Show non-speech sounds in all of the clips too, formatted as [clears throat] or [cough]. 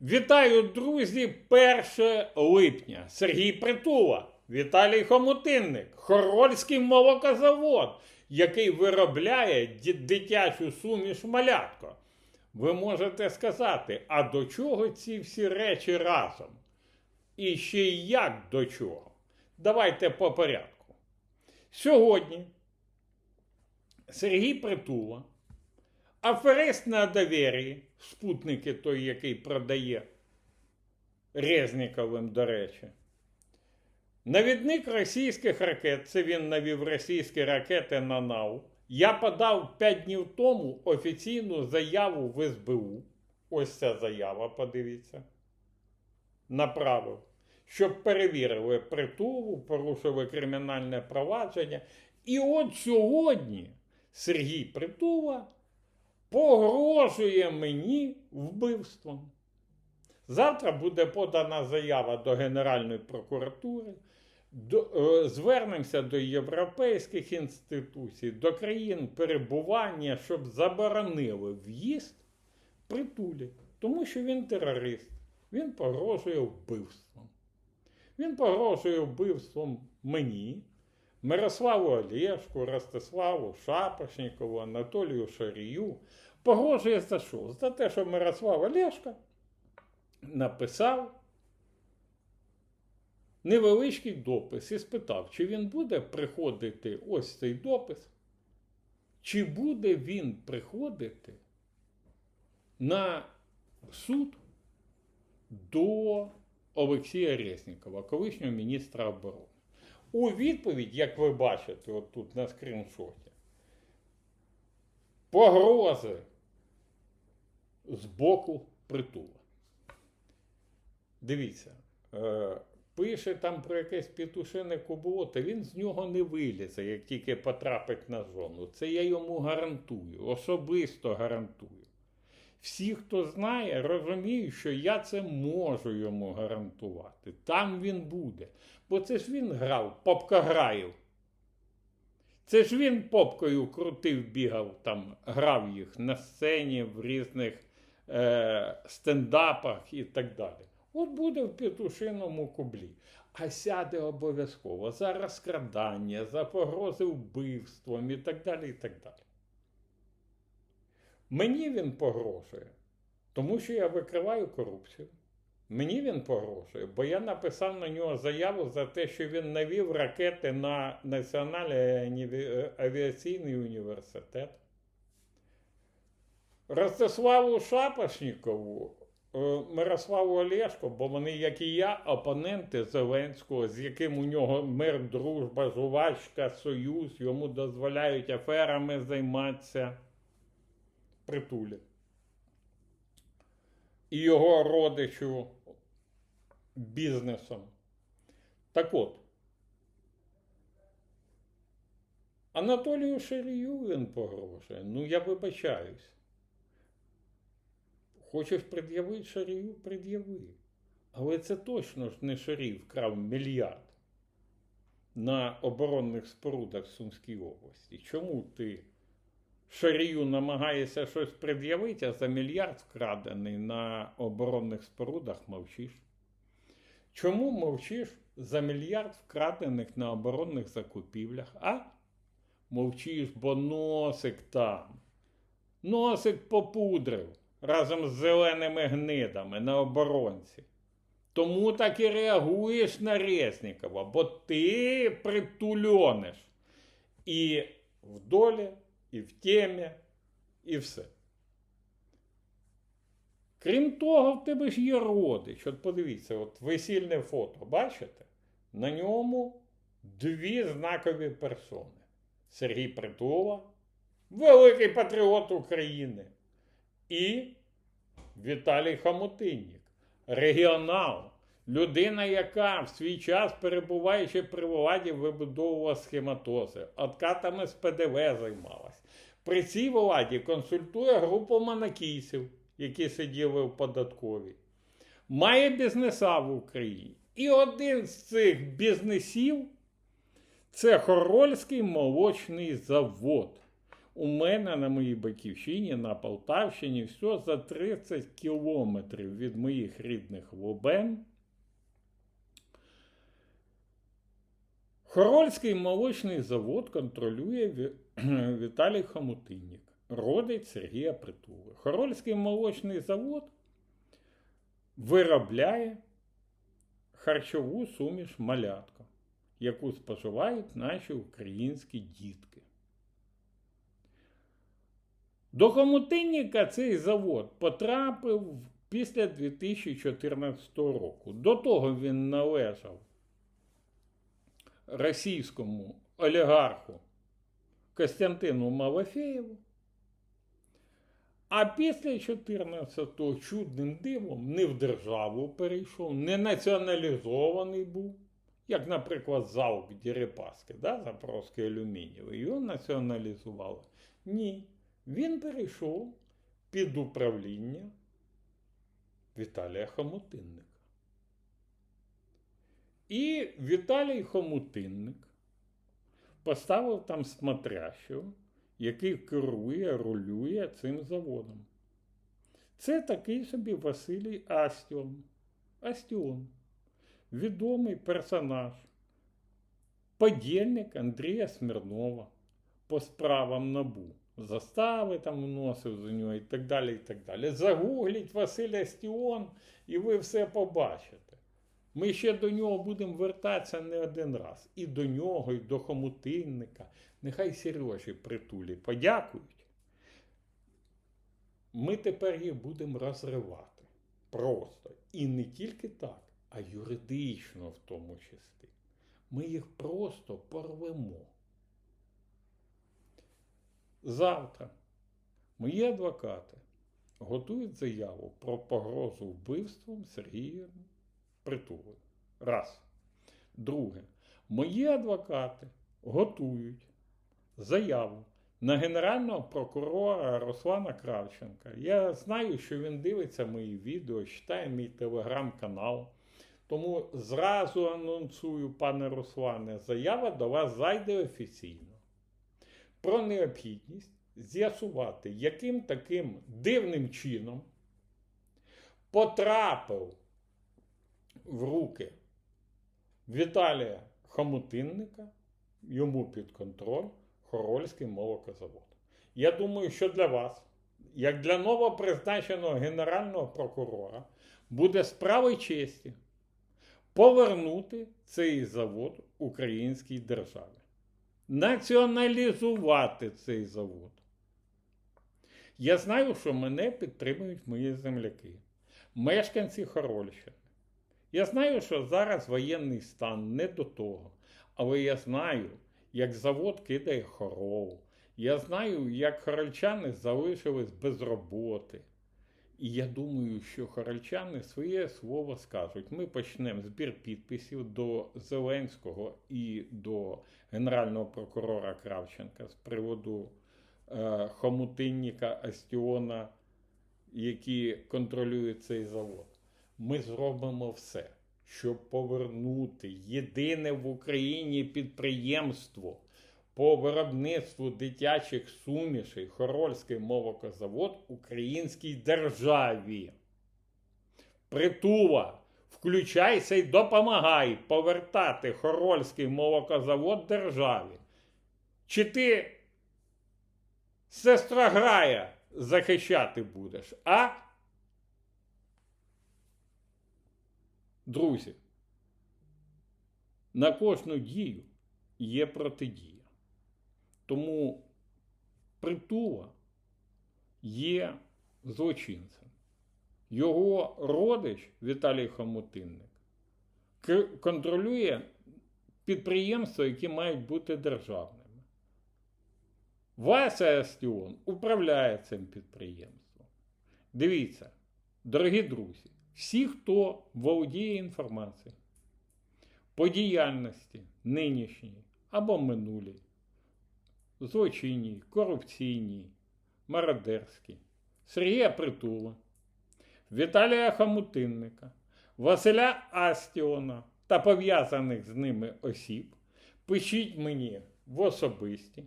Вітаю, друзі! 1 липня. Сергій Притула, Віталій Хомутинник, Хорольський молокозавод, який виробляє дитячу суміш малятко. Ви можете сказати, а до чого ці всі речі разом? І ще як до чого? Давайте по порядку. Сьогодні Сергій Притула Аферист на довір'ї, спутники той, який продає Резніковим, до речі. Навідник російських ракет, це він навів російські ракети на НАУ. Я подав 5 днів тому офіційну заяву в СБУ. Ось ця заява, подивіться. Направив, щоб перевірили притулу, порушили кримінальне провадження. І от сьогодні Сергій Притула погрожує мені вбивством. Завтра буде подана заява до Генеральної прокуратури. До, е, звернемося до європейських інституцій, до країн перебування, щоб заборонили в'їзд притулі, тому що він терорист, він погрожує вбивством. Він погрожує вбивством мені, Мирославу Олєшку, Ростиславу Шапошнікову, Анатолію Шарію. Погрожує за що? За те, що Мирослав Олєшка написав невеличкий допис і спитав, чи він буде приходити ось цей допис, чи буде він приходити на суд до Олексія Резнікова, колишнього міністра оборони. У відповідь, як ви бачите, от тут на скріншоті, погрози з боку притула. Дивіться, е, пише там про якесь петушине кубло, він з нього не вилізе, як тільки потрапить на зону. Це я йому гарантую, особисто гарантую. Всі, хто знає, розуміють, що я це можу йому гарантувати. Там він буде. Бо це ж він грав, попка граїв. Це ж він попкою крутив, бігав там, грав їх на сцені в різних е, стендапах і так далі. От буде в петушиному кублі. А сяде обов'язково за розкрадання, за погрози вбивством і так далі. і так далі. Мені він погрожує, тому що я викриваю корупцію. Мені він погрожує, бо я написав на нього заяву за те, що він навів ракети на Національний авіаційний університет. Ростиславу Шапошнікову, е, Мирославу Олешко, бо вони, як і я, опоненти Зеленського, з яким у нього мир, дружба, жувачка, союз, йому дозволяють аферами займатися притулі. І його родичу бізнесом. Так от, Анатолію Шарію він погрожує. Ну, я вибачаюсь. Хочеш пред'явити Шарію, пред'яви. Але це точно ж не Шарій вкрав мільярд на оборонних спорудах Сумській області. Чому ти Шарію намагаєшся щось пред'явити, а за мільярд вкрадений на оборонних спорудах мовчиш? Чому мовчиш за мільярд вкрадених на оборонних закупівлях? А? Мовчиш, бо носик там. Носик попудрив разом з зеленими гнидами на оборонці. Тому так і реагуєш на Резнікова, бо ти притульониш. І в долі, і в темі, і все. Крім того, в тебе ж є родич. От подивіться, от весільне фото, бачите? На ньому дві знакові персони. Сергій Притула, великий патріот України, і Віталій Хамотиннік, регіонал, людина, яка в свій час, перебуваючи при владі, вибудовувала схематози, откатами з ПДВ займалась. При цій владі консультує групу монакійців, які сиділи в податковій. Має бізнеса в Україні. І один з цих бізнесів це Хорольський молочний завод. у мене на моїй батьківщині, на Полтавщині, все за 30 кілометрів від моїх рідних Лобен. Хорольський молочний завод контролює [clears throat] Віталій Хомутиннік, родич Сергія Притули. Хорольський молочний завод виробляє харчову суміш малятка, яку споживають наші українські дітки. До Хомутинніка цей завод потрапив після 2014 року. До того він належав російському олігарху Костянтину Малафеєву. А після 14-го чудним дивом не в державу перейшов, не націоналізований був, як, наприклад, залп Дірипаски, да, Запорозький алюмінієвий, його націоналізували. Ні, він перейшов під управління Віталія Хомутинника. І Віталій Хомутинник поставив там смотрящого, який керує, рулює цим заводом. Це такий собі Василій Астіон. Астіон. Відомий персонаж, подільник Андрія Смірнова по справам набу. Застави там вносив за нього і так далі. і так далі. Загугліть Василь Астіон, і ви все побачите. Ми ще до нього будемо вертатися не один раз. І до нього, і до хомутинника. Нехай Сережі притулі подякують. Ми тепер їх будемо розривати. Просто. І не тільки так, а юридично в тому числі. Ми їх просто порвемо. Завтра мої адвокати готують заяву про погрозу вбивством Сергія Притули. Раз. Друге. Мої адвокати готують заяву на генерального прокурора Руслана Кравченка. Я знаю, що він дивиться мої відео, читає мій телеграм-канал. Тому зразу анонсую, пане Руслане, заява до вас зайде офіційно. Про необхідність з'ясувати, яким таким дивним чином потрапив в руки Віталія Хомутинника, йому під контроль Хорольський молокозавод. Я думаю, що для вас, як для новопризначеного генерального прокурора, буде справою честі повернути цей завод українській державі, націоналізувати цей завод. Я знаю, що мене підтримують мої земляки, мешканці Хорольщини. Я знаю, що зараз воєнний стан не до того, але я знаю, як завод кидає хоров. Я знаю, як хорольчани залишились без роботи. І я думаю, що хорольчани своє слово скажуть. Ми почнемо збір підписів до Зеленського і до Генерального прокурора Кравченка з приводу е, хомутинника Астіона, які контролюють цей завод. Ми зробимо все, щоб повернути єдине в Україні підприємство по виробництву дитячих сумішей Хорольський молокозавод українській державі. Притула, включайся і допомагай повертати Хорольський молокозавод державі. Чи ти сестра Грая захищати будеш, а? Друзі, на кожну дію є протидія. Тому притула є злочинцем. Його родич Віталій Хомутинник контролює підприємства, які мають бути державними. Вася Астіон управляє цим підприємством. Дивіться, дорогі друзі, всі, хто володіє інформацією по діяльності нинішній або минулій, злочинній, корупційній, мародерській, Сергія Притула, Віталія Хомутинника, Василя Астіона та пов'язаних з ними осіб, пишіть мені в особисті,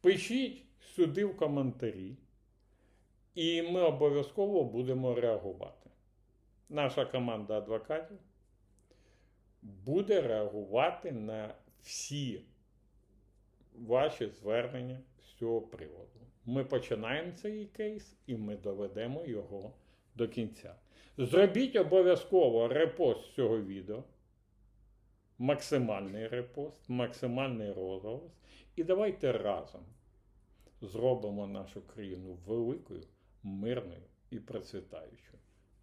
пишіть сюди в коментарі, і ми обов'язково будемо реагувати. Наша команда адвокатів буде реагувати на всі ваші звернення з цього приводу. Ми починаємо цей кейс і ми доведемо його до кінця. Зробіть обов'язково репост цього відео, максимальний репост, максимальний розголос. І давайте разом зробимо нашу країну великою, мирною і процвітаючою.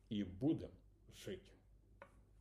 І будемо жити.